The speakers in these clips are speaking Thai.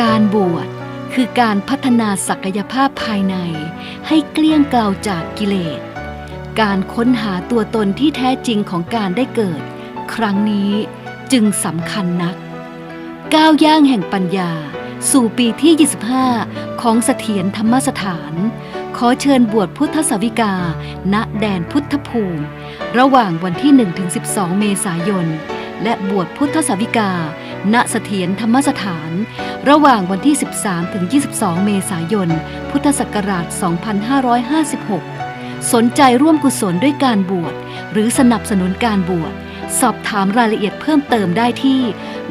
การบวชคือการพัฒนาศักยภาพภายใน ให้เกลี้ยงเกลาจากกิเลส การค้นหาตัวตนที่แท้จริงของการได้เกิด ครั้งนี้จึงสำคัญนัก ก้าวย่างแห่งปัญญา สู่ปีที่ 25 ของเสถียรธรรมสถาน ขอเชิญบวชพุทธสวิกา ณแดนพุทธภูมิ ระหว่างวันที่ 1-12 เมษายน และบวชพุทธสวิกา ณเสถียรธรรมสถาน ระหว่างวันที่ 13-22 เมษายน พุทธศักราช 2556 สนใจร่วมกุศลด้วยการบวช หรือสนับสนุนการบวช สอบถามรายละเอียดเพิ่มเติมได้ที่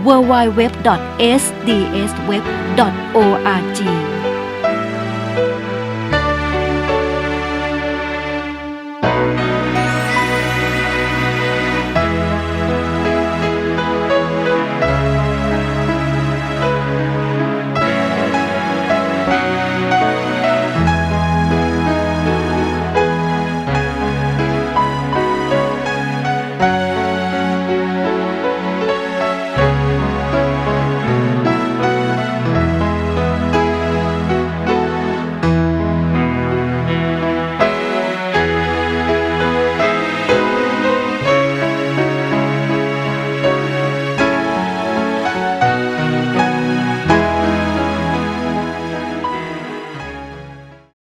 www.sdsweb.org